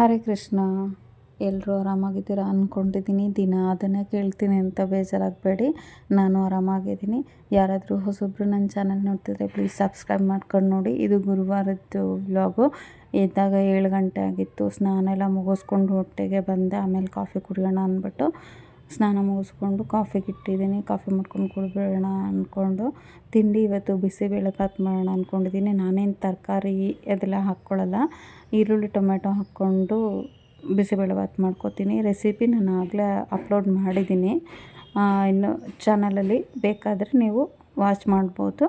ಹರೇ ಕೃಷ್ಣ ಎಲ್ಲರೂ ಆರಾಮಾಗಿದ್ದೀರಾ ಅಂದ್ಕೊಂಡಿದ್ದೀನಿ ದಿನ ಅದನ್ನೇ ಕೇಳ್ತೀನಿ ಅಂತ ಬೇಜಾರಾಗಬೇಡಿ, ನಾನು ಆರಾಮಾಗಿದ್ದೀನಿ. ಯಾರಾದರೂ ಹೊಸೊಬ್ಬರು ನನ್ನ ಚಾನಲ್ ನೋಡ್ತಿದ್ರೆ ಪ್ಲೀಸ್ ಸಬ್ಸ್ಕ್ರೈಬ್ ಮಾಡ್ಕೊಂಡು ನೋಡಿ. ಇದು ಗುರುವಾರದ್ದು ವ್ಲಾಗು ಎದ್ದಾಗ ಏಳು ಗಂಟೆ ಆಗಿತ್ತು, ಸ್ನಾನ ಎಲ್ಲ ಮುಗಿಸ್ಕೊಂಡು ಹೊಟ್ಟೆಗೆ ಬಂದೆ, ಆಮೇಲೆ ಕಾಫಿ ಕುಡಿಯೋಣ ಅಂದ್ಬಿಟ್ಟು. ಸ್ನಾನ ಮುಗಿಸ್ಕೊಂಡು ಕಾಫಿಗೆ ಇಟ್ಟಿದ್ದೀನಿ ಕಾಫಿ ಮಾಡ್ಕೊಂಡು ಕುಡಿದ್ಬಿಡೋಣ ಅಂದ್ಕೊಂಡು ತಿಂಡಿ ಇವತ್ತು ಬಿಸಿಬೇಳೆಭಾತ್ ಮಾಡೋಣ ಅಂದ್ಕೊಂಡಿದ್ದೀನಿ ನಾನೇನು ತರಕಾರಿ ಅದೆಲ್ಲ ಹಾಕ್ಕೊಳ್ಳಲ್ಲ ಈರುಳ್ಳಿ ಟೊಮೆಟೊ ಹಾಕ್ಕೊಂಡು ಬಿಸಿಬೇಳೆಭಾತ್ ಮಾಡ್ಕೋತೀನಿ. ರೆಸಿಪಿ ನಾನು ಆಗಲೇ ಅಪ್ಲೋಡ್ ಮಾಡಿದ್ದೀನಿ. ಇನ್ನು ಚಾನಲಲ್ಲಿ ಬೇಕಾದರೆ ನೀವು ವಾಚ್ ಮಾಡ್ಬೋದು.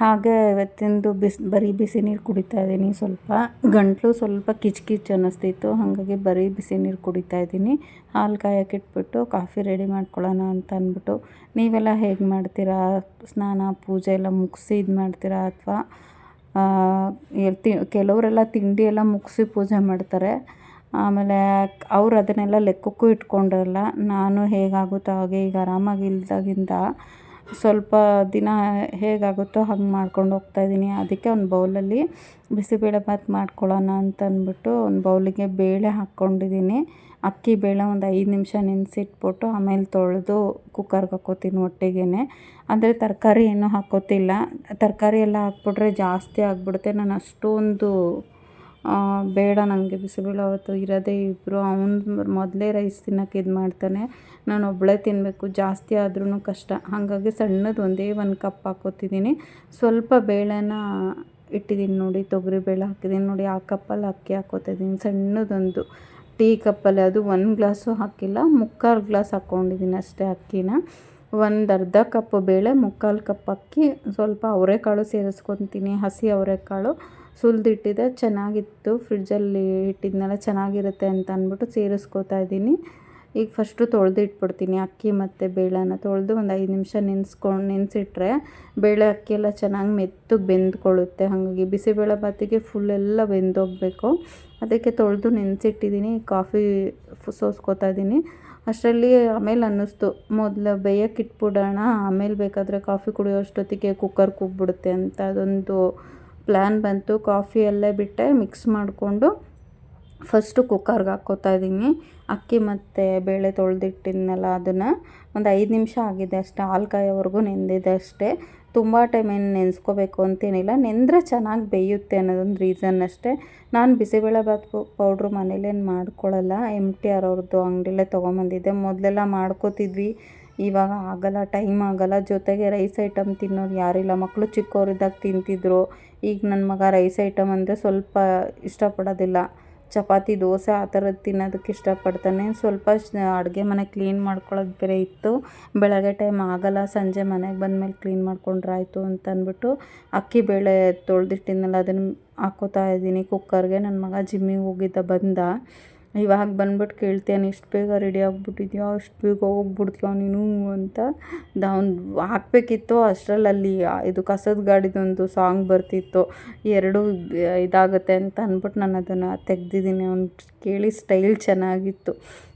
ಹಾಗೆ ಇವತ್ತಿಂದು ಬಿಸಿ, ಬರೀ ಬಿಸಿ ನೀರು ಕುಡಿತಾ ಇದ್ದೀನಿ ಸ್ವಲ್ಪ. ಗಂಟಲು ಸ್ವಲ್ಪ ಕಿಚ್ ಕಿಚ್ ಅನ್ನಿಸ್ತಿತ್ತು, ಹಾಗಾಗಿ ಬರೀ ಬಿಸಿ ನೀರು ಕುಡಿತಾ ಇದ್ದೀನಿ. ಹಾಲು ಕಾಯಕ್ಕೆ ಇಟ್ಬಿಟ್ಟು, ಕಾಫಿ ರೆಡಿ ಮಾಡ್ಕೊಳ್ಳೋಣ ಅಂತ ಅಂದ್ಬಿಟ್ಟು. ನೀವೆಲ್ಲ ಹೇಗೆ ಮಾಡ್ತೀರಾ? ಸ್ನಾನ, ಪೂಜೆ ಎಲ್ಲ ಮುಗಿಸಿ ಇದು ಮಾಡ್ತೀರಾ ಅಥವಾ ತಿ, ಕೆಲವರೆಲ್ಲ ತಿಂಡಿ ಎಲ್ಲ ಮುಗಿಸಿ ಪೂಜೆ ಮಾಡ್ತಾರೆ. ಆಮೇಲೆ ಅವ್ರು ಅದನ್ನೆಲ್ಲ ಲೆಕ್ಕಕ್ಕೂ ಇಟ್ಕೊಂಡಿರಲ್ಲ, ನಾನು ಹೇಗಾಗುತ್ತೋ ಹಾಗೆ ಈಗ ಆರಾಮಾಗಿ ಇಲ್ದಾಗಿಂದ ಸ್ವಲ್ಪ ದಿನ ಹೇಗಾಗುತ್ತೋ ಹಂಗೆ ಮಾಡ್ಕೊಂಡು ಹೋಗ್ತಾಯಿದ್ದೀನಿ ಅದಕ್ಕೆ ಒಂದು ಬೌಲಲ್ಲಿ ಬಿಸಿಬೇಳೆಭಾತ್ ಮಾಡ್ಕೊಳ್ಳೋಣ ಅಂತ ಅಂದ್ಬಿಟ್ಟು ಒಂದು ಬೌಲಿಗೆ ಬೇಳೆ ಹಾಕ್ಕೊಂಡಿದ್ದೀನಿ. ಅಕ್ಕಿ ಬೇಳೆ ಒಂದು ಐದು ನಿಮಿಷ ನೆನೆಸಿಟ್ಬಿಟ್ಟು ಆಮೇಲೆ ತೊಳೆದು ಕುಕ್ಕರ್ಗೆ ಹಾಕೋತೀನಿ ಒಟ್ಟಿಗೆ ಅಂದರೆ ತರಕಾರಿ ಏನೂ ಹಾಕೋತಿಲ್ಲ ತರಕಾರಿ ಎಲ್ಲ ಹಾಕ್ಬಿಟ್ರೆ ಜಾಸ್ತಿ ಆಗಿಬಿಡುತ್ತೆ. ನಾನು ಅಷ್ಟೊಂದು ಬೇಡ ನನಗೆ ಬಿಸಿಬೇಳೆ ಅವತ್ತು ಇರೋದೇ ಇಬ್ಬರು ಅವ್ನು ಮೊದಲೇ ರೈಸ್ ತಿನ್ನೋಕೆ ಇದು ಮಾಡ್ತಾನೆ. ನಾನು ಒಬ್ಬಳೇ ತಿನ್ನಬೇಕು ಜಾಸ್ತಿ ಆದ್ರೂ ಕಷ್ಟ. ಹಾಗಾಗಿ ಸಣ್ಣದು ಒಂದೇ ಒಂದು ಕಪ್ ಹಾಕ್ಕೋತಿದ್ದೀನಿ ಸ್ವಲ್ಪ ಬೇಳೆನ ಇಟ್ಟಿದ್ದೀನಿ ನೋಡಿ ತೊಗರಿಬೇಳೆ ಹಾಕಿದ್ದೀನಿ ನೋಡಿ, ಆ ಕಪ್ಪಲ್ಲಿ ಅಕ್ಕಿ ಹಾಕ್ಕೋತಿದ್ದೀನಿ ಸಣ್ಣದೊಂದು. ಟೀ ಕಪ್ಪಲ್ಲಿ ಅದು ಒಂದು ಗ್ಲಾಸು ಹಾಕಿಲ್ಲ, ಮುಕ್ಕಾಲು ಗ್ಲಾಸ್ ಹಾಕ್ಕೊಂಡಿದ್ದೀನಿ ಅಷ್ಟೇ ಅಕ್ಕಿನ. ಒಂದು ಅರ್ಧ ಕಪ್ ಬೇಳೆ, ಮುಕ್ಕಾಲು ಕಪ್ ಅಕ್ಕಿ. ಸ್ವಲ್ಪ ಅವರೆಕಾಳು ಸೇರಿಸ್ಕೊತೀನಿ, ಹಸಿ ಅವರೆಕಾಳು. ಸುಲಿದಿಟ್ಟಿದ್ದೆ ಚೆನ್ನಾಗಿತ್ತು. ಫ್ರಿಡ್ಜಲ್ಲಿ ಇಟ್ಟಿದ್ನೆಲ್ಲ ಚೆನ್ನಾಗಿರುತ್ತೆ ಅಂತ ಅಂದ್ಬಿಟ್ಟು ಸೇರಿಸ್ಕೋತಾ ಇದ್ದೀನಿ. ಈಗ ಫಸ್ಟು ತೊಳೆದು ಇಟ್ಬಿಡ್ತೀನಿ ಅಕ್ಕಿ ಮತ್ತು ಬೇಳೆನ ತೊಳೆದು ಒಂದು ಐದು ನಿಮಿಷ ನೆನೆಸ್ಕೊಂಡು ನೆನೆಸಿಟ್ರೆ ಬೇಳೆ ಅಕ್ಕಿ ಎಲ್ಲ ಚೆನ್ನಾಗಿ ಮೆತ್ತಗೆ ಬೆಂದ್ಕೊಳ್ಳುತ್ತೆ. ಹಾಗಾಗಿ ಬಿಸಿಬೇಳೆ ಬಾತಿಗೆ ಫುಲ್ಲೆಲ್ಲ ಬೆಂದೋಗಬೇಕು. ಅದಕ್ಕೆ ತೊಳೆದು ನೆನೆಸಿಟ್ಟಿದ್ದೀನಿ, ಕಾಫಿ ಸೋಸ್ಕೋತಾ ಇದ್ದೀನಿ. ಅಷ್ಟರಲ್ಲಿ ಆಮೇಲೆ ಅನ್ನಿಸ್ತು, ಮೊದಲು ಬೇಯಕ್ಕೆ ಇಟ್ಬಿಡೋಣ, ಆಮೇಲೆ ಬೇಕಾದರೆ ಕಾಫಿ ಕುಡಿಯೋ ಅಷ್ಟೊತ್ತಿಗೆ ಕುಕ್ಕರ್ ಕೂಗ್ಬಿಡುತ್ತೆ ಅಂತ. ಅದೊಂದು ಪ್ಲ್ಯಾನ್ ಬಂತು ಕಾಫಿ ಅಲ್ಲೇ ಬಿಟ್ಟೆ ಮಿಕ್ಸ್ ಮಾಡಿಕೊಂಡು ಫಸ್ಟು ಕುಕ್ಕರ್ಗೆ ಹಾಕ್ಕೋತಾ ಇದ್ದೀನಿ. ಅಕ್ಕಿ ಮತ್ತು ಬೇಳೆ ತೊಳೆದಿಟ್ಟಿದ್ನಲ್ಲ ಅದನ್ನು. ಒಂದು ಐದು ನಿಮಿಷ ಆಗಿದೆ ಅಷ್ಟೇ, ಹಾಲು ಕಾಯೋವರೆಗೂ ನೆಂದಿದೆ ಅಷ್ಟೇ. ತುಂಬ ಟೈಮ್ ಏನು ನೆನೆಸ್ಕೋಬೇಕು ಅಂತೇನಿಲ್ಲ ನೆಂದರೆ ಚೆನ್ನಾಗಿ ಬೇಯುತ್ತೆ ಅನ್ನೋದೊಂದು ರೀಸನ್ ಅಷ್ಟೇ. ನಾನು ಬಿಸಿಬೇಳೆಭಾತ್ ಪೌಡ್ರು ಮನೇಲೇನು ಮಾಡ್ಕೊಳ್ಳಲ್ಲ ಎಂ ಟಿ ಆರ್ ಅವ್ರದ್ದು ಅಂಗಡಿಲೇ ತೊಗೊಂಬಂದಿದ್ದೆ. ಮೊದಲೆಲ್ಲ ಮಾಡ್ಕೋತಿದ್ವಿ. ಇವಾಗ ಆಗಲ್ಲ ಟೈಮ್ ಆಗಲ್ಲ. ಜೊತೆಗೆ ರೈಸ್ ಐಟಮ್ ತಿನ್ನೋರು ಯಾರಿಲ್ಲ ಮಕ್ಕಳು ಚಿಕ್ಕವರಿದ್ದಾಗ ತಿಂತಿದ್ರು. ಈಗ ನನ್ನ ಮಗ ರೈಸ್ ಐಟಮ್ ಅಂದರೆ ಸ್ವಲ್ಪ ಇಷ್ಟಪಡೋದಿಲ್ಲ. ಚಪಾತಿ, ದೋಸೆ ಆ ಥರದ್ದು ತಿನ್ನೋದಕ್ಕೆ ಇಷ್ಟಪಡ್ತಾನೆ. ಸ್ವಲ್ಪ ಅಡುಗೆ ಮನೆ ಕ್ಲೀನ್ ಮಾಡ್ಕೊಳ್ಳೋದು ಬೇರೆ ಇತ್ತು. ಬೆಳಗ್ಗೆ ಟೈಮ್ ಆಗಲ್ಲ. ಸಂಜೆ ಮನೆಗೆ ಬಂದಮೇಲೆ ಕ್ಲೀನ್ ಮಾಡ್ಕೊಂಡ್ರೆ ಆಯಿತು ಅಂತ ಅಕ್ಕಿ ಬೇಳೆ ತೊಳೆದಿಟ್ಟಿದ್ನಲ್ಲ ಅದನ್ನು ಹಾಕೋತಾ ಇದ್ದೀನಿ. ಕುಕ್ಕರ್ಗೆ ನನ್ನ ಮಗ ಜಿಮ್ಮಿಗೆ ಹೋಗಿದ್ದ ಬಂದ. ಇವಾಗ ಬಂದ್ಬಿಟ್ಟು ಕೇಳ್ತೇನೆ ಇಷ್ಟು ಬೇಗ ರೆಡಿ ಆಗಿಬಿಟ್ಟಿದ್ಯಾ, ಇಷ್ಟು ಬೇಗ ಹೋಗ್ಬಿಡ್ತೀಯಾ ನೀನು ಅಂತ ಅವ್ನು ಹಾಕಬೇಕಿತ್ತು. ಅಷ್ಟರಲ್ಲಿ ಅಲ್ಲಿ ಇದು ಕಸದ ಗಾಡಿದೊಂದು ಸಾಂಗ್ ಬರ್ತಿತ್ತು. ಎರಡು ಇದಾಗುತ್ತೆ ಅಂತ ಅಂದ್ಬಿಟ್ಟು ನಾನು ಅದನ್ನು ತೆಗ್ದಿದ್ದೀನಿ. ಅವ್ನು ಕೇಳಿ ಸ್ಟೈಲ್ ಚೆನ್ನಾಗಿತ್ತು.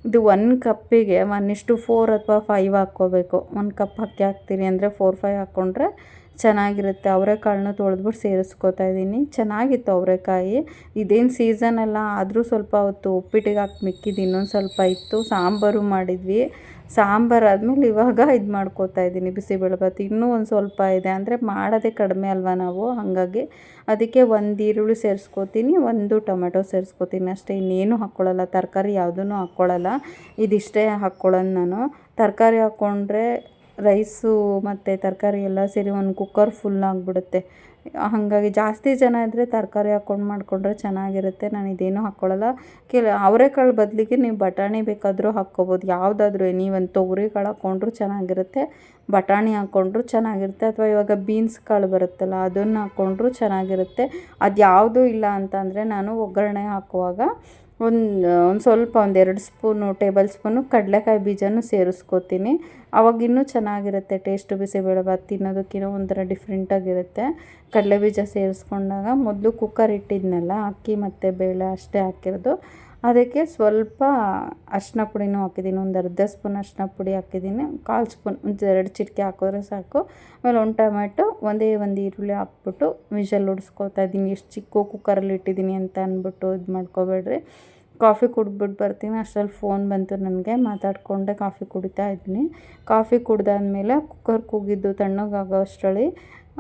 ಇದು ಒನ್ ಕಪ್ಪಿಗೆ ಒನ್ ಇಷ್ಟು ಫೋರ್ ಅಥವಾ ಫೈವ್ ಹಾಕ್ಕೋಬೇಕು. ಒಂದು ಕಪ್ ಹಾಕಿ ಹಾಕ್ತೀರಿ ಅಂದರೆ ಫೋರ್ ಫೈವ್ ಹಾಕ್ಕೊಂಡ್ರೆ ಚೆನ್ನಾಗಿರುತ್ತೆ. ಅವರೆಕಾಳನ್ನ ತೊಳೆದ್ಬಿಟ್ಟು ಸೇರಿಸ್ಕೋತಾ ಇದ್ದೀನಿ. ಚೆನ್ನಾಗಿತ್ತು ಅವರೆಕಾಯಿ. ಇದೇನು ಸೀಸನ್ ಅಲ್ಲ, ಆದರೂ ಸ್ವಲ್ಪ ಹೊತ್ತು ಉಪ್ಪಿಟ್ಟಿಗೆ ಹಾಕಿ ಮಿಕ್ಕಿದ್ದು ಇನ್ನೊಂದು ಸ್ವಲ್ಪ ಇತ್ತು. ಸಾಂಬಾರು ಮಾಡಿದ್ವಿ. ಸಾಂಬಾರು ಆದಮೇಲೆ ಇವಾಗ ಇದು ಮಾಡ್ಕೋತಾ ಇದ್ದೀನಿ ಬಿಸಿಬೇಳೆಭಾತ್ ಇನ್ನೂ ಒಂದು ಸ್ವಲ್ಪ ಇದೆ. ಅಂದರೆ ಮಾಡೋದೇ ಕಡಿಮೆ ಅಲ್ವಾ ನಾವು? ಹಾಗಾಗಿ ಅದಕ್ಕೆ ಒಂದು ಈರುಳ್ಳಿ ಸೇರಿಸ್ಕೋತೀನಿ, ಒಂದು ಟೊಮೆಟೊ ಸೇರಿಸ್ಕೋತೀನಿ ಅಷ್ಟೇ. ಇನ್ನೇನು ಹಾಕ್ಕೊಳ್ಳಲ್ಲ ತರಕಾರಿ ಯಾವುದೂ ಹಾಕ್ಕೊಳ್ಳಲ್ಲ ಇದಿಷ್ಟೇ ಹಾಕ್ಕೊಳ್ಳೋದು ನಾನು. ತರಕಾರಿ ಹಾಕ್ಕೊಂಡ್ರೆ ರೈಸು ಮತ್ತು ತರಕಾರಿ ಎಲ್ಲ ಸೇರಿ ಒಂದು ಕುಕ್ಕರ್ ಫುಲ್ ಆಗಿಬಿಡುತ್ತೆ. ಹಾಗಾಗಿ ಜಾಸ್ತಿ ಜನ ಇದ್ದರೆ ತರಕಾರಿ ಹಾಕ್ಕೊಂಡು ಮಾಡಿಕೊಂಡ್ರೆ ಚೆನ್ನಾಗಿರುತ್ತೆ. ನಾನು ಇದೇನು ಹಾಕ್ಕೊಳ್ಳಲ್ಲ ಕೆಲ ಅವರೆಕಾಳು ಬದಲಿಗೆ ನೀವು ಬಟಾಣಿ ಬೇಕಾದರೂ ಹಾಕ್ಕೋಬೋದು. ಯಾವುದಾದ್ರೂ ನೀವೊಂದು ತೊಗರಿ ಕಾಳು ಹಾಕ್ಕೊಂಡ್ರೂ ಚೆನ್ನಾಗಿರುತ್ತೆ. ಬಟಾಣಿ ಹಾಕ್ಕೊಂಡ್ರೂ ಚೆನ್ನಾಗಿರುತ್ತೆ. ಅಥವಾ ಇವಾಗ ಬೀನ್ಸ್ ಕಾಳು ಬರುತ್ತಲ್ಲ, ಅದನ್ನು ಹಾಕ್ಕೊಂಡ್ರೂ ಚೆನ್ನಾಗಿರುತ್ತೆ. ಅದು ಯಾವುದೂ ಇಲ್ಲ ಅಂತಂದರೆ ನಾನು ಒಗ್ಗರಣೆ ಹಾಕುವಾಗ ಒಂದು ಒಂದು ಸ್ವಲ್ಪ ಒಂದು ಎರಡು ಸ್ಪೂನು, ಟೇಬಲ್ ಸ್ಪೂನು ಕಡಲೆಕಾಯಿ ಬೀಜನೂ ಸೇರಿಸ್ಕೋತೀನಿ. ಅವಾಗ ಇನ್ನೂ ಚೆನ್ನಾಗಿರುತ್ತೆ, ಟೇಸ್ಟು ಬಿಸಿಬೇಳೆಭಾತ್ ತಿನ್ನೋದಕ್ಕಿನ್ನೂ ಒಂಥರ ಡಿಫ್ರೆಂಟಾಗಿರುತ್ತೆ ಕಡಲೆ ಬೀಜ ಸೇರಿಸ್ಕೊಂಡಾಗ ಮೊದಲು ಕುಕ್ಕರ್ ಇಟ್ಟಿದ್ನಲ್ಲ, ಅಕ್ಕಿ ಮತ್ತು ಬೇಳೆ ಅಷ್ಟೇ ಹಾಕಿರೋದು. ಅದಕ್ಕೆ ಸ್ವಲ್ಪ ಅರಿಶಿನ ಪುಡಿನೂ ಹಾಕಿದ್ದೀನಿ. ಒಂದು ಅರ್ಧ ಸ್ಪೂನ್ ಅರಿಶಿನ ಪುಡಿ ಹಾಕಿದ್ದೀನಿ. ಕಾಲು ಸ್ಪೂನ್, ಒಂದು ಎರಡು ಚಿಟಿಕೆ ಹಾಕಿದ್ರೆ ಸಾಕು. ಆಮೇಲೆ ಒಂದು ಟೊಮೆಟೊ, ಒಂದೇ ಒಂದು ಈರುಳ್ಳಿ ಹಾಕ್ಬಿಟ್ಟು ವಿಷಲ್ ಹೊಡ್ಸ್ಕೊತಾ ಇದ್ದೀನಿ. ಎಷ್ಟು ಚಿಕ್ಕ ಕುಕ್ಕರಲ್ಲಿ ಇಟ್ಟಿದ್ದೀನಿ ಅಂತ ಅಂದ್ಬಿಟ್ಟು ಇದು ಮಾಡ್ಕೊಬೇಡ್ರಿ. ಕಾಫಿ ಕುಡಿದ್ಬಿಟ್ಟು ಬರ್ತೀನಿ. ಅಷ್ಟರಲ್ಲಿ ಫೋನ್ ಬಂತು ನನಗೆ. ಮಾತಾಡಿಕೊಂಡೆ ಕಾಫಿ ಕುಡಿತಾ ಇದ್ದೀನಿ. ಕಾಫಿ ಕುಡ್ದಾದ್ಮೇಲೆ ಕುಕ್ಕರ್ ಕೂಗಿದ್ದು ತಣ್ಣಗಾಗೋ ಅಷ್ಟರಲ್ಲಿ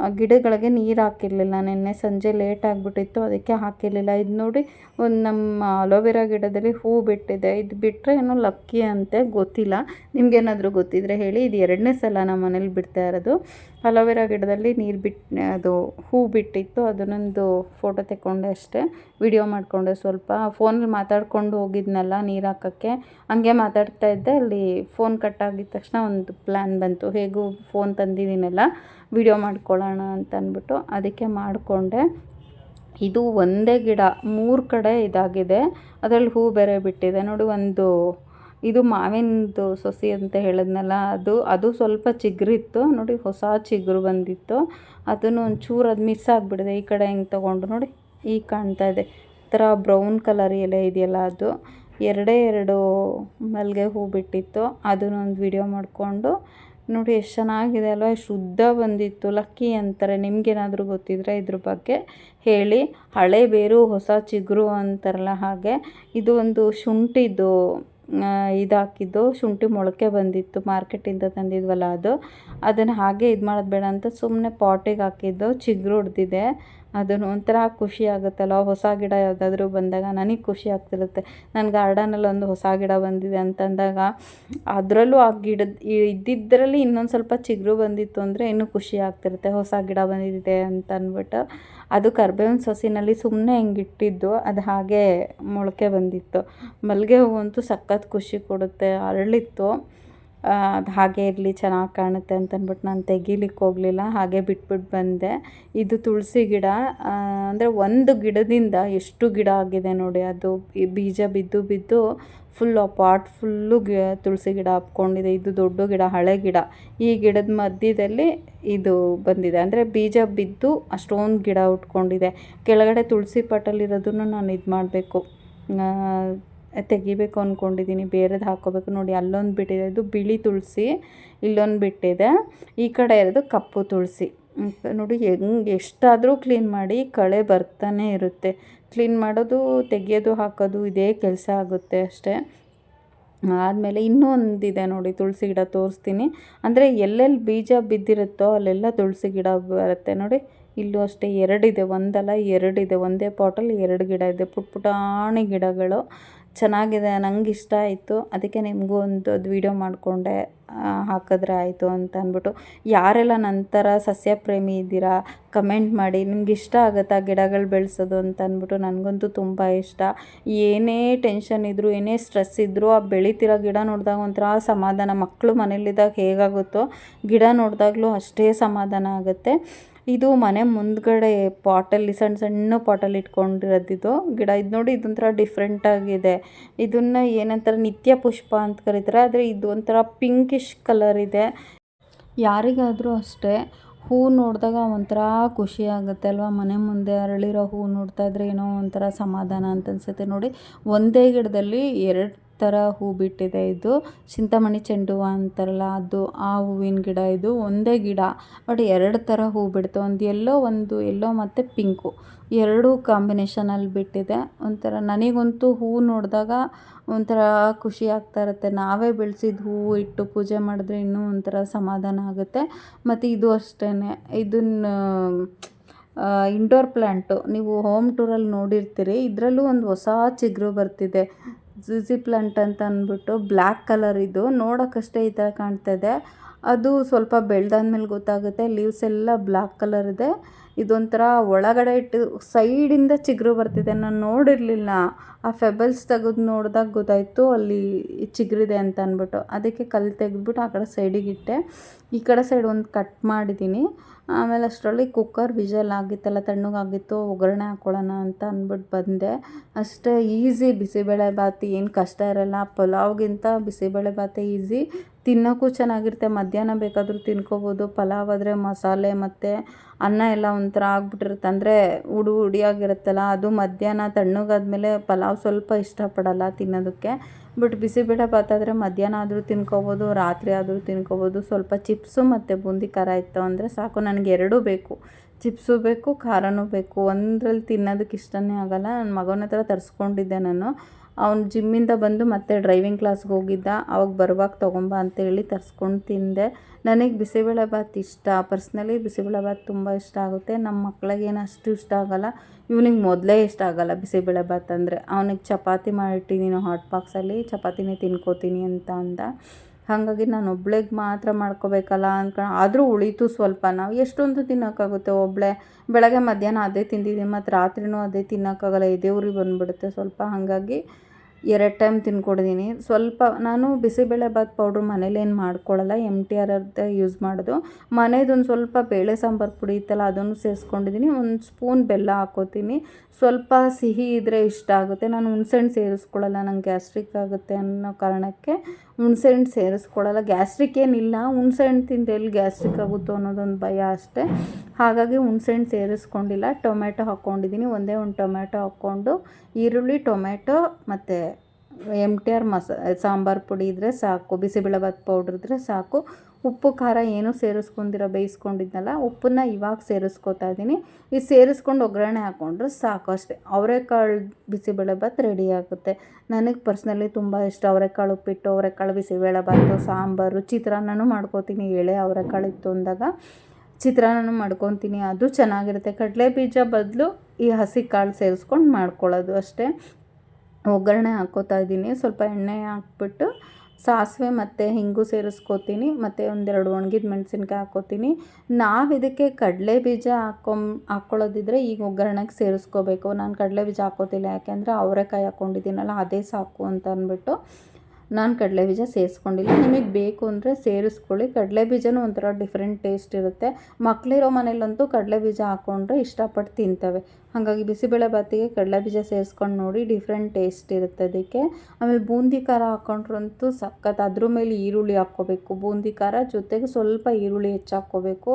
ಗಿಡಗಳಿಗೆ ನೀರು ಹಾಕಿರಲಿಲ್ಲ. ನಿನ್ನೆ ಸಂಜೆ ಲೇಟ್ ಆಗಿಬಿಟ್ಟಿತ್ತು, ಅದಕ್ಕೆ ಹಾಕಿರಲಿಲ್ಲ. ಇದು ನೋಡಿ ಒಂದು ನಮ್ಮ ಅಲೋವೆರಾ ಗಿಡದಲ್ಲಿ ಹೂ ಬಿಟ್ಟಿದೆ. ಇದು ಬಿಟ್ಟರೆ ಏನೋ ಲಕ್ಕಿ ಅಂತೆ, ಗೊತ್ತಿಲ್ಲ. ನಿಮಗೇನಾದರೂ ಗೊತ್ತಿದ್ರೆ ಹೇಳಿ. ಇದು ಎರಡನೇ ಸಲ ನಮ್ಮ ಮನೇಲಿ ಬಿಡ್ತಾ ಇರೋದು. ಅಲೋವೆರಾ ಗಿಡದಲ್ಲಿ ನೀರು ಬಿಟ್ಟು ಅದು ಹೂ ಬಿಟ್ಟಿತ್ತು. ಅದನ್ನೊಂದು ಫೋಟೋ ತೆಕ್ಕೊಂಡೆ ಅಷ್ಟೇ. ವಿಡಿಯೋ ಮಾಡಿಕೊಂಡೆ ಸ್ವಲ್ಪ. ಫೋನಲ್ಲಿ ಮಾತಾಡ್ಕೊಂಡು ಹೋಗಿದ್ನಲ್ಲ ನೀರು ಹಾಕೋಕ್ಕೆ. ಹಂಗೆ ಮಾತಾಡ್ತಾ ಇದ್ದೆ. ಅಲ್ಲಿ ಫೋನ್ ಕಟ್ ಆಗಿದ ತಕ್ಷಣ ಒಂದು ಪ್ಲ್ಯಾನ್ ಬಂತು. ಹೇಗೂ ಫೋನ್ ತಂದಿದ್ದೀನಲ್ಲ. ವಿಡಿಯೋ ಮಾಡ್ಕೊಳ್ಳೋಣ ಅಂತ ಅಂದ್ಬಿಟ್ಟು ಅದಕ್ಕೆ ಮಾಡಿಕೊಂಡೆ. ಇದು ಒಂದೇ ಗಿಡ, ಮೂರು ಕಡೆ ಇದಾಗಿದೆ. ಅದರಲ್ಲಿ ಹೂ ಬೇರೆ ಬಿಟ್ಟಿದೆ. ನೋಡಿ ಒಂದು, ಇದು ಮಾವಿನದು ಸೊಸಿ ಅಂತ ಹೇಳಿದ್ನಲ್ಲ ಅದು. ಅದು ಸ್ವಲ್ಪ ಚಿಗುರಿತ್ತು. ನೋಡಿ ಹೊಸ ಚಿಗುರು ಬಂದಿತ್ತು. ಅದನ್ನು ಒಂಚೂರು ಅದು ಮಿಸ್ ಆಗಿಬಿಡಿದೆ ಈ ಕಡೆ ಹಿಂಗೆ ತೊಗೊಂಡು ನೋಡಿ ಈಗ ಕಾಣ್ತಾ ಇದೆ. ಥರ ಬ್ರೌನ್ ಕಲರ್ ಎಲೆ ಇದೆಯಲ್ಲ ಅದು. ಎರಡೇ ಎರಡು ಮಲ್ಲಿಗೆ ಹೂ ಬಿಟ್ಟಿತ್ತು. ಅದನ್ನೊಂದು ವಿಡಿಯೋ ಮಾಡಿಕೊಂಡು ನೋಡಿ ಎಷ್ಟು ಚೆನ್ನಾಗಿದೆ ಅಲ್ವಾ? ಉದ್ದ ಬಂದಿತ್ತು. ಲಕ್ಕಿ ಅಂತಾರೆ. ನಿಮಗೇನಾದರೂ ಗೊತ್ತಿದ್ರೆ ಇದ್ರ ಬಗ್ಗೆ ಹೇಳಿ. ಹಳೆ ಬೇರು, ಹೊಸ ಚಿಗುರು ಅಂತಾರಲ್ಲ ಹಾಗೆ. ಇದು ಒಂದು ಶುಂಠಿದು ಇದಾಕಿದ್ದು. ಶುಂಠಿ ಮೊಳಕೆ ಬಂದಿತ್ತು. ಮಾರ್ಕೆಟಿಂದ ತಂದಿದ್ವಲ್ಲ ಅದು. ಅದನ್ನು ಹಾಗೆ ಇದು ಮಾಡೋದು ಬೇಡ ಅಂತ ಸುಮ್ಮನೆ ಪಾಟಿಗೆ ಹಾಕಿದ್ದು. ಚಿಗುರು ಹೊಡ್ದಿದೆ. ಅದನ್ನು ಒಂಥರ ಖುಷಿ ಆಗುತ್ತಲ್ಲ, ಹೊಸ ಗಿಡ ಯಾವುದಾದ್ರೂ ಬಂದಾಗ ನನಗೆ ಖುಷಿ ಆಗ್ತಿರುತ್ತೆ. ನನ್ನ ಗಾರ್ಡನಲ್ಲಿ ಒಂದು ಹೊಸ ಗಿಡ ಬಂದಿದೆ ಅಂತಂದಾಗ ಅದರಲ್ಲೂ ಆ ಗಿಡದ ಇದ್ದಿದ್ದರಲ್ಲಿ ಇನ್ನೊಂದು ಸ್ವಲ್ಪ ಚಿಗುರು ಬಂದಿತ್ತು ಅಂದರೆ ಇನ್ನೂ ಖುಷಿ ಆಗ್ತಿರುತ್ತೆ. ಹೊಸ ಗಿಡ ಬಂದಿದೆ ಅಂತ ಅಂದ್ಬಿಟ್ಟು ಅದು ಕರ್ಬೇವಿನ ಸೊಸಿನಲ್ಲಿ ಸುಮ್ಮನೆ ಹಿಂಗೆ ಇಟ್ಟಿದ್ದು, ಅದು ಹಾಗೆ ಮೊಳಕೆ ಬಂದಿತ್ತು. ಮಲ್ಲಿಗೆ ಹೂವಂತೂ ಸಖತ್ ಖುಷಿ ಕೊಡುತ್ತೆ, ಅರಳಿತ್ತು. ಅದು ಹಾಗೆ ಇರಲಿ, ಚೆನ್ನಾಗಿ ಕಾಣುತ್ತೆ ಅಂತಂದ್ಬಿಟ್ಟು ನಾನು ತೆಗಿಲಿಕ್ಕೆ ಹೋಗಲಿಲ್ಲ, ಹಾಗೆ ಬಿಟ್ಬಿಟ್ಟು ಬಂದೆ. ಇದು ತುಳಸಿ ಗಿಡ ಅಂದರೆ ಒಂದು ಗಿಡದಿಂದ ಎಷ್ಟು ಗಿಡ ಆಗಿದೆ ನೋಡಿ, ಅದು ಬೀಜ ಬಿದ್ದು ಬಿದ್ದು ಫುಲ್ ಪಾಟ್ ಫುಲ್ಲು ಗಿ ತುಳಸಿ ಗಿಡ ಹಬ್ಕೊಂಡಿದೆ ಇದು ದೊಡ್ಡ ಗಿಡ, ಹಳೆ ಗಿಡ. ಈ ಗಿಡದ ಮಧ್ಯದಲ್ಲಿ ಇದು ಬಂದಿದೆ. ಅಂದರೆ ಬೀಜ ಬಿದ್ದು ಅಷ್ಟೊಂದು ಗಿಡ ಉಟ್ಕೊಂಡಿದೆ. ಕೆಳಗಡೆ ತುಳಸಿ ಪಾಟಲ್ಲಿರೋದನ್ನು ನಾನು ಇದು ಮಾಡಬೇಕು. ತೆಗಿಬೇಕು ಅಂದ್ಕೊಂಡಿದ್ದೀನಿ ಬೇರೆದು ಹಾಕ್ಕೋಬೇಕು ನೋಡಿ, ಅಲ್ಲೊಂದು ಬಿಟ್ಟಿದೆ. ಇದು ಬಿಳಿ ತುಳಸಿ, ಇಲ್ಲೊಂದು ಬಿಟ್ಟಿದೆ. ಈ ಕಡೆ ಇರೋದು ಕಪ್ಪು ತುಳಸಿ. ನೋಡಿ, ಹೆಂಗೆ ಎಷ್ಟಾದರೂ ಕ್ಲೀನ್ ಮಾಡಿ ಕಳೆ ಬರ್ತಾನೆ ಇರುತ್ತೆ. ಕ್ಲೀನ್ ಮಾಡೋದು, ತೆಗಿಯೋದು, ಹಾಕೋದು ಇದೇ ಕೆಲಸ ಆಗುತ್ತೆ ಅಷ್ಟೇ. ಆದಮೇಲೆ ಇನ್ನೂ ಒಂದಿದೆ ನೋಡಿ, ತುಳಸಿ ಗಿಡ ತೋರಿಸ್ತೀನಿ. ಅಂದರೆ ಎಲ್ಲೆಲ್ಲಿ ಬೀಜ ಬಿದ್ದಿರುತ್ತೋ ಅಲ್ಲೆಲ್ಲ ತುಳಸಿ ಗಿಡ ಬರುತ್ತೆ. ನೋಡಿ, ಇಲ್ಲೂ ಅಷ್ಟೇ ಎರಡಿದೆ, ಒಂದಲ್ಲ ಎರಡಿದೆ. ಒಂದೇ ಪಾಟಲ್ಲಿ ಎರಡು ಗಿಡ ಇದೆ. ಪುಟ್ ಪುಟಾಣಿ ಗಿಡಗಳು. ಚೆನ್ನಾಗಿದೆ, ನಂಗೆ ಇಷ್ಟ ಆಯಿತು. ಅದಕ್ಕೆ ನಿಮಗೂ ಒಂದು ಅದು ವೀಡಿಯೋ ಮಾಡಿಕೊಂಡೆ ಹಾಕಿದ್ರೆ ಆಯಿತು ಅಂತ ಅಂದ್ಬಿಟ್ಟು. ಯಾರೆಲ್ಲ ನಂತರ ಸಸ್ಯ ಪ್ರೇಮಿ ಇದ್ದೀರಾ ಕಮೆಂಟ್ ಮಾಡಿ. ನಿಮ್ಗೆ ಇಷ್ಟ ಆಗುತ್ತಾ ಗಿಡಗಳು ಬೆಳೆಸೋದು ಅಂತ ಅಂದ್ಬಿಟ್ಟು ನನಗಂತೂ ತುಂಬ ಇಷ್ಟ. ಏನೇ ಟೆನ್ಷನ್ ಇದ್ದರೂ ಏನೇ ಸ್ಟ್ರೆಸ್ ಇದ್ದರೂ ಆ ಬೆಳೀತಿರೋ ಗಿಡ ನೋಡಿದಾಗ ಒಂಥರ ಸಮಾಧಾನ. ಮಕ್ಕಳು ಮನೇಲಿದ್ದಾಗ ಹೇಗಾಗುತ್ತೋ, ಗಿಡ ನೋಡಿದಾಗಲೂ ಅಷ್ಟೇ ಸಮಾಧಾನ ಆಗುತ್ತೆ. ಇದು ಮನೆ ಮುಂದ್ಗಡೆ ಪಾಟಲ್ಲಿ ಸಣ್ಣ ಸಣ್ಣ ಪಾಟಲ್ಲಿ ಇಟ್ಕೊಂಡಿರೋದಿದು. ಗಿಡ ಇದು ನೋಡಿ ಇದೊಂಥರ ಡಿಫ್ರೆಂಟಾಗಿದೆ ಇದನ್ನ ಏನಂತಾರೆ ನಿತ್ಯ ಪುಷ್ಪ ಅಂತ ಕರೀತಾರೆ. ಆದರೆ ಇದು ಒಂಥರ ಪಿಂಕಿಶ್ ಕಲರ್ ಇದೆ. ಯಾರಿಗಾದರೂ ಅಷ್ಟೇ ಹೂ ನೋಡಿದಾಗ ಒಂಥರ ಖುಷಿ ಆಗುತ್ತೆ ಅಲ್ವಾ? ಮನೆ ಮುಂದೆ ಅರಳಿರೋ ಹೂ ನೋಡ್ತಾ ಇದ್ರೆ ಏನೋ ಒಂಥರ ಸಮಾಧಾನ ಅಂತ ಅನ್ಸುತ್ತೆ ನೋಡಿ. ಒಂದೇ ಗಿಡದಲ್ಲಿ ಎರಡು ಥರ ಹೂ ಬಿಟ್ಟಿದೆ ಇದು. ಚಿಂತಾಮಣಿ ಚೆಂಡು ಹೂವು ಅಂತಾರಲ್ಲ, ಅದು ಆ ಹೂವಿನ ಗಿಡ, ಇದು ಒಂದೇ ಗಿಡ. ಬಟ್ ಎರಡು ಥರ ಹೂ ಬಿಡುತ್ತೆ ಒಂದು ಎಲ್ಲೋ ಒಂದು ಎಲ್ಲೋ ಮತ್ತು ಪಿಂಕು ಎರಡೂ ಕಾಂಬಿನೇಷನಲ್ಲಿ ಬಿಟ್ಟಿದೆ. ಒಂಥರ ನನಗಂತೂ ಹೂ ನೋಡಿದಾಗ ಒಂಥರ ಖುಷಿ ಆಗ್ತಾ ಇರುತ್ತೆ. ನಾವೇ ಬೆಳೆಸಿದ ಹೂವು ಇಟ್ಟು ಪೂಜೆ ಮಾಡಿದ್ರೆ ಇನ್ನೂ ಒಂಥರ ಸಮಾಧಾನ ಆಗುತ್ತೆ. ಮತ್ತು ಇದು ಅಷ್ಟೇ ಇದನ್ನು ಇಂಡೋರ್ ಪ್ಲ್ಯಾಂಟು ನೀವು ಹೋಮ್ ಟೂರಲ್ಲಿ ನೋಡಿರ್ತೀರಿ. ಇದರಲ್ಲೂ ಒಂದು ಹೊಸ ಚಿಗುರು ಬರ್ತಿದೆ. ಝಿಝಿ ಪ್ಲಾಂಟ್ ಅಂತ ಅಂದ್ಬಿಟ್ಟು ಬ್ಲ್ಯಾಕ್ ಕಲರ್ ಇದು. ನೋಡೋಕ್ಕಷ್ಟೇ ಈ ಥರ ಕಾಣ್ತಾ ಇದೆ. ಅದು ಸ್ವಲ್ಪ ಬೆಳೆದಾದ್ಮೇಲೆ ಗೊತ್ತಾಗುತ್ತೆ. ಲೀವ್ಸ್ ಎಲ್ಲ ಬ್ಲ್ಯಾಕ್ ಕಲರ್ ಇದೆ. ಇದೊಂಥರ ಒಳಗಡೆ ಇಟ್ಟು ಸೈಡಿಂದ ಚಿಗುರು ಬರ್ತಿದೆ. ನಾನು ನೋಡಿರಲಿಲ್ಲ. ಆ ಫೆಬಲ್ಸ್ ತೆಗೆದು ನೋಡಿದಾಗ ಗೊತ್ತಾಯಿತು ಅಲ್ಲಿ ಚಿಗುರಿದೆ ಅಂತ ಅಂದ್ಬಿಟ್ಟು. ಅದಕ್ಕೆ ಕಲ್ಲು ತೆಗೆದ್ಬಿಟ್ಟು ಆ ಕಡೆ ಸೈಡಿಗೆ ಇಟ್ಟೆ. ಈ ಕಡೆ ಸೈಡ್ ಒಂದು ಕಟ್ ಮಾಡಿದ್ದೀನಿ ಆಮೇಲೆ ಅಷ್ಟರಲ್ಲಿ ಕುಕ್ಕರ್ ವಿಜಲ್ ಆಗಿತ್ತಲ್ಲ ತಣ್ಣಗಾಗಿತ್ತು, ಒಗ್ಗರಣೆ ಹಾಕ್ಕೊಳ್ಳೋಣ ಅಂತ ಅಂದ್ಬಿಟ್ಟು ಬಂದೆ. ಅಷ್ಟೇ ಈಸಿ, ಬಿಸಿಬೇಳೆ ಬಾತ್ ಏನು ಕಷ್ಟ ಇರಲ್ಲ. ಪಲಾವ್ಗಿಂತ ಬಿಸಿಬೇಳೆ ಬಾತೇ ಈಸಿ. ತಿನ್ನೋಕ್ಕೂ ಚೆನ್ನಾಗಿರುತ್ತೆ. ಮಧ್ಯಾಹ್ನ ಬೇಕಾದರೂ ತಿನ್ಕೋಬೋದು. ಪಲಾವ್ ಆದರೆ ಮಸಾಲೆ ಮತ್ತು ಅನ್ನ ಎಲ್ಲ ಒಂಥರ ಆಗ್ಬಿಟ್ಟಿರುತ್ತೆ. ಅಂದರೆ ಉಡು ಉಡಿಯಾಗಿರುತ್ತಲ್ಲ, ಅದು ಮಧ್ಯಾಹ್ನ ತಣ್ಣಗಾದ್ಮೇಲೆ ಪಲಾವ್ ಸ್ವಲ್ಪ ಇಷ್ಟಪಡಲ್ಲ ತಿನ್ನೋದಕ್ಕೆ. ಬಟ್ ಬಿಸಿಬೇಳೆ ಭಾತ್ ಆದರೆ ಮಧ್ಯಾಹ್ನ ಆದರೂ ತಿನ್ಕೋಬೋದು, ರಾತ್ರಿ ಆದರೂ ತಿನ್ಕೋಬೋದು. ಸ್ವಲ್ಪ ಚಿಪ್ಸು ಮತ್ತು ಬೂಂದಿ ಖಾರ ಇತ್ತು ಅಂದರೆ ಸಾಕು. ನನಗೆ ಎರಡೂ ಬೇಕು. ಚಿಪ್ಸು ಬೇಕು, ಖಾರನೂ ಬೇಕು. ಒಂದ್ರಲ್ಲಿ ತಿನ್ನೋದಕ್ಕೆ ಇಷ್ಟನೇ ಆಗೋಲ್ಲ. ನನ್ನ ಮಗನ ಹತ್ರ ತರಿಸ್ಕೊಂಡಿದ್ದೆ ನಾನು. ಅವ್ನು ಜಿಮ್ಮಿಂದ ಬಂದು ಮತ್ತೆ ಡ್ರೈವಿಂಗ್ ಕ್ಲಾಸ್ಗೆ ಹೋಗಿದ್ದ. ಅವಾಗ ಬರುವಾಗ ತೊಗೊಂಬ ಅಂತೇಳಿ ತರಿಸ್ಕೊಂಡು ತಿಂದೆ. ನನಗೆ ಬಿಸಿಬೇಳೆಭಾತ್ ಇಷ್ಟ. ಪರ್ಸ್ನಲಿ ಬಿಸಿಬೇಳೆಭಾತ್ ತುಂಬ ಇಷ್ಟ ಆಗುತ್ತೆ. ನಮ್ಮ ಮಕ್ಳಿಗೇನು ಅಷ್ಟು ಇಷ್ಟ ಆಗೋಲ್ಲ. ಇವ್ನಿಗೆ ಮೊದಲೇ ಇಷ್ಟ ಆಗಲ್ಲ ಬಿಸಿಬೇಳೆಭಾತ್ ಅಂದರೆ. ಅವನಿಗೆ ಚಪಾತಿ ಮಾಡಿಟ್ಟಿದ್ದೀನಿ ಹಾಟ್ ಬಾಕ್ಸಲ್ಲಿ ಚಪಾತಿನೇ ತಿನ್ಕೋತೀನಿ ಅಂತ ಅಂದ. ಹಾಗಾಗಿ ನಾನು ಒಬ್ಳಿಗೆ ಮಾತ್ರ ಮಾಡ್ಕೋಬೇಕಲ್ಲ ಅಂದ್ಕೊಂಡು ಆದರೂ ಉಳಿತು ಸ್ವಲ್ಪ. ನಾವು ಎಷ್ಟೊಂದು ತಿನ್ನೋಕ್ಕಾಗುತ್ತೆ ಒಬ್ಬಳೆ ಬೆಳಗ್ಗೆ ಮಧ್ಯಾಹ್ನ ಅದೇ ತಿಂದಿದ್ದೀನಿ ಮತ್ತು ರಾತ್ರಿನೂ ಅದೇ ತಿನ್ನೋಕ್ಕಾಗಲ್ಲ. ಇದೇ ಊರಿಗೆ ಬಂದುಬಿಡುತ್ತೆ ಸ್ವಲ್ಪ. ಹಾಗಾಗಿ ಎರಡು ಟೈಮ್ ತಿನ್ಕೊಡಿದ್ದೀನಿ ಸ್ವಲ್ಪ ನಾನು ಬಿಸಿಬೇಳೆಭಾತ್ ಪೌಡ್ರ್ ಮನೇಲೇನು ಮಾಡ್ಕೊಳ್ಳಲ್ಲ ಎಂ ಟಿ ಆರ್ ಅರ್ಧ ಯೂಸ್ ಮಾಡೋದು. ಮನೇದೊಂದು ಸ್ವಲ್ಪ ಬೇಳೆ ಸಾಂಬಾರು ಪುಡಿ ಇತ್ತಲ್ಲ, ಅದನ್ನು ಸೇರಿಸ್ಕೊಂಡಿದ್ದೀನಿ ಒಂದು ಸ್ಪೂನ್ ಬೆಲ್ಲ ಹಾಕೋತೀನಿ. ಸ್ವಲ್ಪ ಸಿಹಿ ಇದ್ದರೆ ಇಷ್ಟ ಆಗುತ್ತೆ. ನಾನು ಹುಣ್ಸೆಹಣ್ಣು ಸೇರಿಸ್ಕೊಳ್ಳಲ್ಲ ನಂಗೆ ಗ್ಯಾಸ್ಟ್ರಿಕ್ ಆಗುತ್ತೆ ಅನ್ನೋ ಕಾರಣಕ್ಕೆ ಹುಣ್ಸೆಹಣ್ಣು ಸೇರಿಸ್ಕೊಳ್ಳಲ್ಲ ಗ್ಯಾಸ್ಟ್ರಿಕ್ ಏನಿಲ್ಲ, ಹುಣ್ಸೆಹಣ್ಣು ತಿಂದರೆ ಎಲ್ಲಿ ಗ್ಯಾಸ್ಟ್ರಿಕ್ ಆಗುತ್ತೋ ಅನ್ನೋದೊಂದು ಭಯ ಅಷ್ಟೇ. ಹಾಗಾಗಿ ಹುಣ್ಸೆಹಣ್ಣು ಸೇರಿಸ್ಕೊಂಡಿಲ್ಲ. ಟೊಮೆಟೊ ಹಾಕ್ಕೊಂಡಿದ್ದೀನಿ. ಒಂದೇ ಒಂದು ಟೊಮೆಟೊ ಹಾಕ್ಕೊಂಡು ಈರುಳ್ಳಿ ಟೊಮೆಟೊ ಮತ್ತು ಎಂ ಟಿ ಆರ್ ಮಸ, ಸಾಂಬಾರು ಪುಡಿ ಇದ್ದರೆ ಸಾಕು. ಬಿಸಿಬೇಳೆಬಾತ್ ಪೌಡ್ರ್ ಇದ್ದರೆ ಸಾಕು. ಉಪ್ಪು, ಖಾರ ಏನೂ ಸೇರಿಸ್ಕೊಂಡಿರೋ, ಬೇಯಿಸ್ಕೊಂಡಿದ್ನಲ್ಲ, ಉಪ್ಪನ್ನ ಇವಾಗ ಸೇರಿಸ್ಕೊತಾ ಇದ್ದೀನಿ. ಇದು ಸೇರಿಸ್ಕೊಂಡು ಒಗ್ಗರಣೆ ಹಾಕ್ಕೊಂಡ್ರೆ ಸಾಕು ಅಷ್ಟೇ. ಅವರೆಕಾಳು ಬಿಸಿಬೇಳೆಬಾತ್ ರೆಡಿ ಆಗುತ್ತೆ. ನನಗೆ ಪರ್ಸ್ನಲಿ ತುಂಬ ಇಷ್ಟ. ಅವರೆಕಾಳು ಉಪ್ಪಿಟ್ಟು, ಅವರೆಕಾಳು ಬಿಸಿಬೇಳೆಭಾತು, ಸಾಂಬಾರು, ಚಿತ್ರಾನ್ನನೂ ಮಾಡ್ಕೋತೀನಿ. ಎಳೆ ಅವರೆಕಾಳು ಇತ್ತು ಅಂದಾಗ. ಚಿತ್ರಾನ್ನನೂ ಮಾಡ್ಕೊತೀನಿ, ಅದು ಚೆನ್ನಾಗಿರುತ್ತೆ. ಕಡಲೆ ಬೀಜ ಬದಲು ಈ ಹಸಿ ಕಾಳು ಸೇರಿಸ್ಕೊಂಡು ಮಾಡ್ಕೊಳ್ಳೋದು ಅಷ್ಟೇ. ಒಗ್ಗರಣೆ ಹಾಕೋತಾ ಇದ್ದೀನಿ, ಸ್ವಲ್ಪ ಎಣ್ಣೆ ಹಾಕ್ಬಿಟ್ಟು ಸಾಸಿವೆ ಮತ್ತು ಹಿಂಗು ಸೇರಿಸ್ಕೋತೀನಿ, ಮತ್ತು ಒಂದೆರಡು ಒಣಗಿದ ಮೆಣಸಿನ್ಕಾಯಿ ಹಾಕೋತೀನಿ. ನಾವು ಇದಕ್ಕೆ ಕಡಲೆ ಬೀಜ ಹಾಕೊಂ ಹಾಕ್ಕೊಳ್ಳೋದಿದ್ರೆ ಈಗ ಒಗ್ಗರಣೆಗೆ ಸೇರಿಸ್ಕೋಬೇಕು. ನಾನು ಕಡಲೆ ಬೀಜ ಹಾಕೋತಿಲ್ಲ, ಯಾಕೆಂದರೆ ಅವರೆಕಾಯಿ ಹಾಕ್ಕೊಂಡಿದ್ದೀನಲ್ಲ ಅದೇ ಸಾಕು ಅಂತ ಅಂದ್ಬಿಟ್ಟು. ನಾನು ಕಡಲೆ ಬೀಜ ಸೇರಿಸ್ಕೊಂಡಿಲ್ಲ. ನಿಮಗೆ ಬೇಕು ಅಂದರೆ ಸೇರಿಸ್ಕೊಳ್ಳಿ. ಕಡಲೆ ಬೀಜನೂ ಒಂಥರ ಡಿಫ್ರೆಂಟ್ ಟೇಸ್ಟ್ ಇರುತ್ತೆ. ಮಕ್ಕಳಿರೋ ಮನೇಲಂತೂ ಕಡಲೆ ಬೀಜ ಹಾಕ್ಕೊಂಡ್ರೆ ಇಷ್ಟಪಟ್ಟು ತಿಂತವೆ. ಹಾಗಾಗಿ ಬಿಸಿಬೇಳೆ ಬಾತಿಗೆ ಕಡಲೆ ಬೀಜ ಸೇರಿಸ್ಕೊಂಡು ನೋಡಿ ಡಿಫ್ರೆಂಟ್ ಟೇಸ್ಟ್ ಇರುತ್ತೆ ಅದಕ್ಕೆ. ಆಮೇಲೆ ಬೂಂದಿ ಖಾರ ಹಾಕ್ಕೊಂಡ್ರಂತೂ ಸಖತ್. ಅದ್ರ ಮೇಲೆ ಈರುಳ್ಳಿ ಹಾಕ್ಕೋಬೇಕು. ಬೂಂದಿ ಖಾರ ಜೊತೆಗೆ ಸ್ವಲ್ಪ ಈರುಳ್ಳಿ ಹೆಚ್ಚು ಹಾಕ್ಕೋಬೇಕು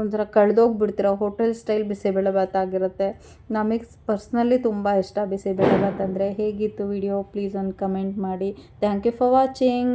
ಒಂಥರ ಕಳೆದೋಗ್ಬಿಡ್ತೀರ. ಹೋಟೆಲ್ ಸ್ಟೈಲ್ ಬಿಸಿಬೇಳೆಭಾತ್ ಆಗಿರುತ್ತೆ. ನಮಗೆ ಪರ್ಸ್ನಲಿ ತುಂಬ ಇಷ್ಟ ಬಿಸಿಬೇಳೆಭಾತ್ ಅಂದರೆ. ಹೇಗಿತ್ತು ವಿಡಿಯೋ? ಪ್ಲೀಸ್ ಒಂದು ಕಮೆಂಟ್ ಮಾಡಿ. Thank you for watching.